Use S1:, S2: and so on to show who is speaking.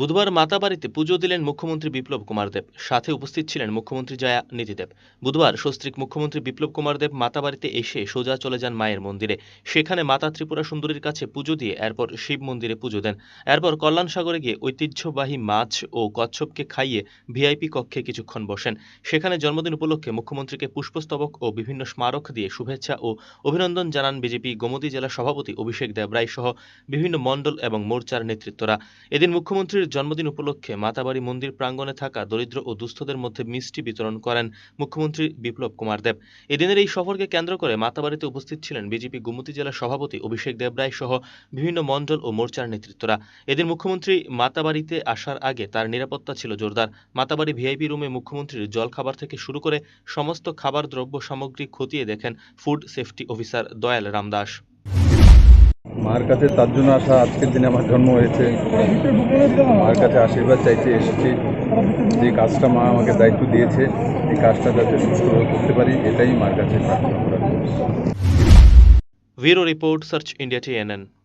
S1: বুধবার মাতাবাড়িতে পুজো দিলেন মুখ্যমন্ত্রী বিপ্লব কুমার দেব সাথে উপস্থিত ছিলেন মুখ্যমন্ত্রী জয়া নীতিদেব বুধবার সস্ত্রীক মুখ্যমন্ত্রী বিপ্লব কুমার দেব মাতাবাড়িতে এসে সোজা চলে যান মায়ের মন্দিরে সেখানে মাতা ত্রিপুরা সুন্দরীর কাছে পুজো দিয়ে এরপর শিব মন্দিরে পুজো দেন এরপর কল্যাণ সাগরে গিয়ে ঐতিহ্যবাহী মাছ ও কচ্ছপকে খাইয়ে ভিআইপি কক্ষে কিছুক্ষণ বসেন সেখানে জন্মদিন উপলক্ষে মুখ্যমন্ত্রীকে পুষ্পস্তবক ও বিভিন্ন স্মারক দিয়ে শুভেচ্ছা ও অভিনন্দন জানান বিজেপি গোমতি জেলা সভাপতি অভিষেক দেবরায় সহ বিভিন্ন মণ্ডল এবং মোর্চার নেতৃত্বরা এদিন মুখ্যমন্ত্রী মুখ্যমন্ত্রীর জন্মদিন উপলক্ষে মাতাবাড়ি মন্দির প্রাঙ্গণে থাকা দরিদ্র ও দুস্থদের মধ্যে মিষ্টি বিতরণ করেন মুখ্যমন্ত্রী বিপ্লব কুমার দেব এদিনের এই সফরকে কেন্দ্র করে মাতাবাড়িতে উপস্থিত ছিলেন বিজেপি গুমতি জেলা সভাপতি অভিষেক দেবরায় সহ বিভিন্ন মণ্ডল ও মোর্চার নেতৃত্বরা এদিন মুখ্যমন্ত্রী মাতাবাড়িতে আসার আগে তার নিরাপত্তা ছিল জোরদার মাতাবাড়ি ভিআইপি রুমে মুখ্যমন্ত্রীর জল খাবার থেকে শুরু করে সমস্ত খাবার দ্রব্য সামগ্রী খতিয়ে দেখেন ফুড সেফটি অফিসার দয়াল রামদাস
S2: মার কাছে তার জন্য আসা আজকের দিনে আমার জন্ম হয়েছে মার কাছে আশীর্বাদ চাইছে এসেছি যে কাজটা মা আমাকে দায়িত্ব দিয়েছে এই কাজটা যাতে সুস্থভাবে করতে পারি এটাই মার কাছে প্রার্থনা করা
S1: bureau report search India TNN